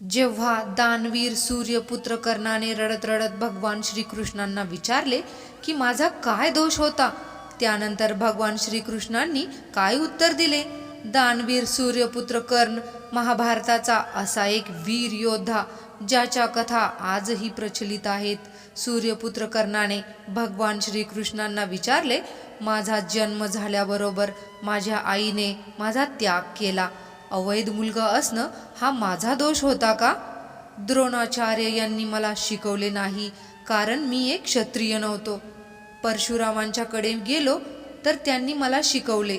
जेव्हा दानवीर सूर्यपुत्र कर्णाने रडत रडत भगवान श्रीकृष्णांना विचारले की माझा काय दोष होता? त्यानंतर भगवान श्रीकृष्णांनी काय उत्तर दिले? दानवीर सूर्यपुत्र कर्ण महाभारताचा असा एक वीर योद्धा ज्याच्या कथा आजही प्रचलित आहेत. सूर्यपुत्र कर्णाने भगवान श्रीकृष्णांना विचारले माझा जन्म झाल्याबरोबर माझ्या आईने माझा त्याग केला. अवैध मुलगा असणं हा माझा दोष होता का? द्रोणाचार्य यांनी मला शिकवले नाही कारण मी एक क्षत्रिय नव्हतो. परशुरामांच्याकडे गेलो तर त्यांनी मला शिकवले.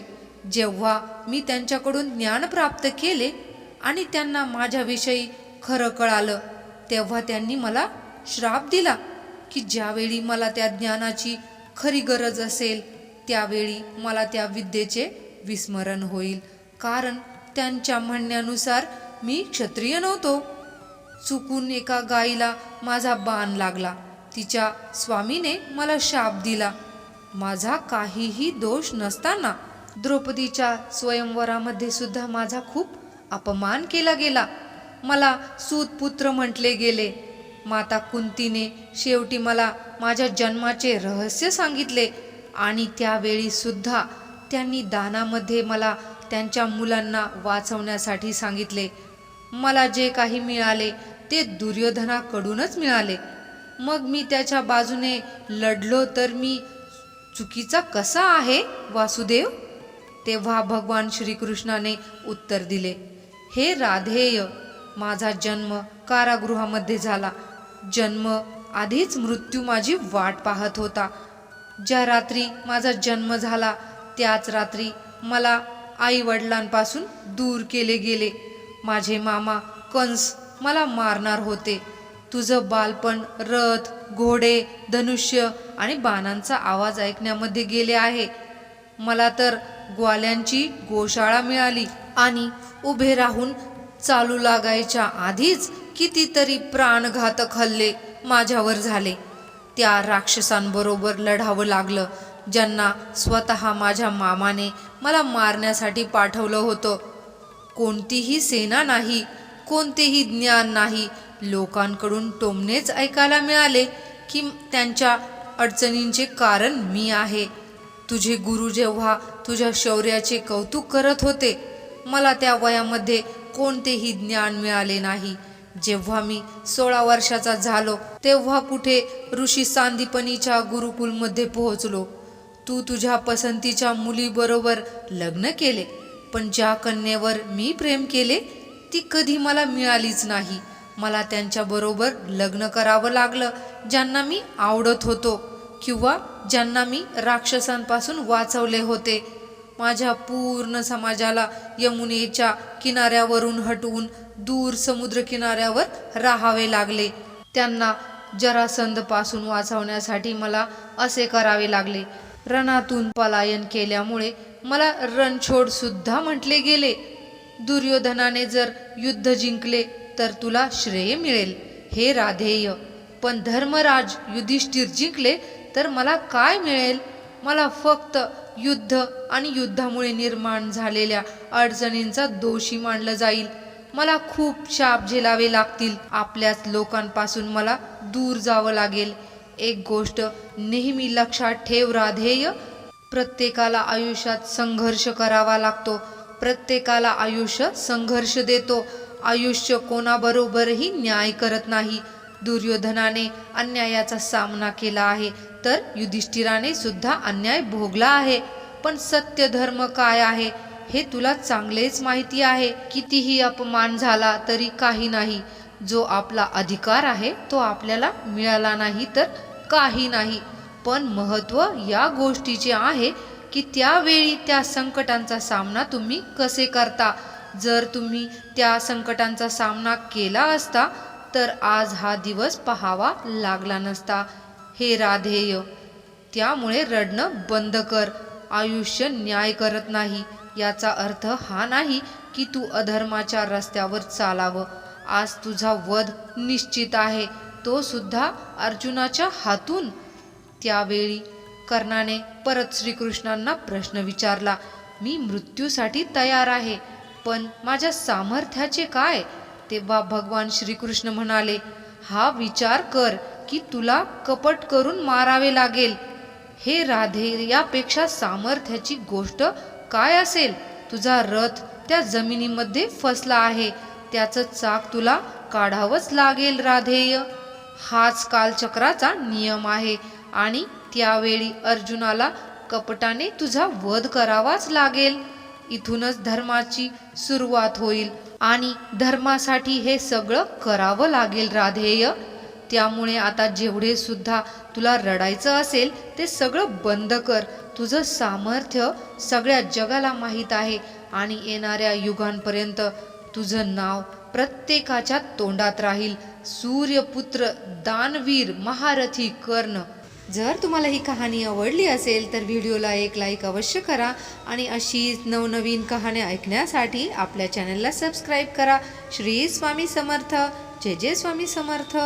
जेव्हा मी त्यांच्याकडून ज्ञान प्राप्त केले आणि त्यांना माझ्याविषयी खरं कळालं तेव्हा त्यांनी मला श्राप दिला की ज्यावेळी मला त्या ज्ञानाची खरी गरज असेल त्यावेळी मला त्या विद्येचे विस्मरण होईल. कारण त्यांच्या म्हणण्यानुसार मी क्षत्रिय नव्हतो. चुकून एका गाईला माझा बाण लागला. तिच्या स्वामीने मला शाप दिला. माझा काहीही दोष नसताना द्रौपदीच्या स्वयंवरामध्ये सुद्धा माझा खूप अपमान केला गेला. मला सूतपुत्र म्हटले गेले. माता कुंतीने शेवटी मला माझ्या जन्माचे रहस्य सांगितले आणि त्यावेळी सुद्धा त्यांनी दानामध्ये मला त्यांच्या मुलांना वाचवण्यासाठी सांगितले. मला जे काही मिळाले ते दुर्योधनाकडूनच मिळाले. मग मी त्याच्या बाजूने लढलो तर मी चुकीचा कसा आहे वासुदेव? तेव्हा भगवान श्रीकृष्णाने उत्तर दिले हे राधेय माझा जन्म कारागृहामध्ये झाला. जन्म आधीच मृत्यू माझी वाट पाहत होता. ज्या रात्री माझा जन्म झाला त्याच रात्री मला आई वडिलांपासून दूर केले गेले. माझे मामा कंस मला मारणार होते. तुझं बालपण रथ घोडे धनुष्य आणि बाणांचा आवाज ऐकण्यामध्ये गेले आहे. मला तर ग्वाल्यांची गोशाळा मिळाली आणि उभे राहून चालू लागायच्या आधीच कितीतरी प्राणघातक हल्ले माझ्यावर झाले. त्या राक्षसांबरोबर लढावं लागलं ज्यांना स्वतः माझ्या मामाने मला मारण्यासाठी पाठवलं होतं. कोणतीही सेना नाही कोणतेही ज्ञान नाही. लोकांकडून टोमणेच ऐकायला मिळाले की त्यांच्या अडचणींचे कारण मी आहे. तुझे गुरु जेव्हा तुझ्या शौर्याचे कौतुक करत होते मला त्या वयामध्ये कोणतेही ज्ञान मिळाले नाही. जेव्हा मी सोळा वर्षाचा झालो तेव्हा कुठे ऋषी सांदीपनीच्या गुरुकुलमध्ये पोहोचलो. तू तुझ्या पसंतीच्या मुलीबरोबर लग्न केले पण ज्या कन्येवर मी प्रेम केले ती कधी मला मिळालीच नाही. मला त्यांच्याबरोबर लग्न करावं लागलं ज्यांना मी आवडत होतो किंवा ज्यांना मी राक्षसांपासून वाचवले होते. माझ्या पूर्ण समाजाला यमुनेच्या किनाऱ्यावरून हटवून दूर समुद्र किनाऱ्यावर राहावे लागले. त्यांना जरासंधपासून वाचवण्यासाठी मला असे करावे लागले. रणातून पलायन केल्यामुळे मला रणछोड सुद्धा म्हटले गेले. दुर्योधनाने जर युद्ध जिंकले तर तुला श्रेय मिळेल. हे राधेय. पण धर्मराज युधिष्ठिर जिंकले तर मला काय मिळेल? मला फक्त युद्ध आणि युद्धामुळे निर्माण झालेल्या अडचणींचा दोषी मानलं जाईल. मला खूप शाप झेलावे लागतील. आपल्याच लोकांपासून मला दूर जावं लागेल. एक गोष्ट नेहमी लक्षात ठेव राधेय. प्रत्येकाला आयुष्यात संघर्ष करावा लागतो. प्रत्येकाला आयुष्य संघर्ष देतो. आयुष्य कोणाबरोबरही न्याय करत नाही. दुर्योधनाने अन्यायाचा सामना केला आहे. तर युधिष्ठिराने सुद्धा अन्याय भोगला आहे. पण सत्य धर्म काय आहे? हे तुला चांगलेच माहिती आहे. कितीही अपमान झाला तरी काही नाही. जो आपला अधिकार आहे तो आपल्याला मिळाला नाही तर काही नाही. पण महत्त्व या गोष्टीचे आहे की त्यावेळी त्या संकटांचा सामना तुम्ही कसे करता? जर तुम्ही त्या संकटांचा सामना केला असता तर आज हा दिवस पहावा लागला नसता. हे राधेय त्यामुळे रडणं बंद कर. आयुष्य न्याय करत नाही. याचा अर्थ हा नाही की तू अधर्माच्या रस्त्यावर चालावं. आज तुझा वध निश्चित आहे. तो सुद्धा अर्जुनाच्या हातून. त्यावेळी कर्णाने परत श्रीकृष्णांना प्रश्न विचारला मी मृत्यूसाठी तयार आहे पण माझ्या सामर्थ्याचे काय? तेव्हा भगवान श्रीकृष्ण म्हणाले हा विचार कर की तुला कपट करून मारावे लागेल. हे राधे यापेक्षा सामर्थ्याची गोष्ट काय असेल? तुझा रथ त्या जमिनीमध्ये फसला आहे. त्याचं चाक तुला काढावंच लागेल राधेय. हाच कालचक्राचा नियम आहे आणि त्यावेळी अर्जुनाला कपटाने तुझा वध करावाच लागेल. इथूनच धर्माची सुरुवात होईल आणि धर्मासाठी हे सगळं करावं लागेल राधेय. त्यामुळे आता जेवढे सुद्धा तुला रडायचं असेल ते सगळं बंद कर. तुझं सामर्थ्य सगळ्या जगाला माहीत आहे आणि येणाऱ्या युगांपर्यंत तुझं नाव प्रत्येकाच्या तोंडात राहील. सूर्यपुत्र दानवीर महारथी कर्ण. जर तुम्हाला ही कहाणी आवडली असेल तर व्हिडिओला एक लाईक अवश्य करा आणि अशीच नवनवीन कहाण्या ऐकण्यासाठी आपल्या चॅनलला सबस्क्राईब करा. श्री स्वामी समर्थ. जय जय स्वामी समर्थ.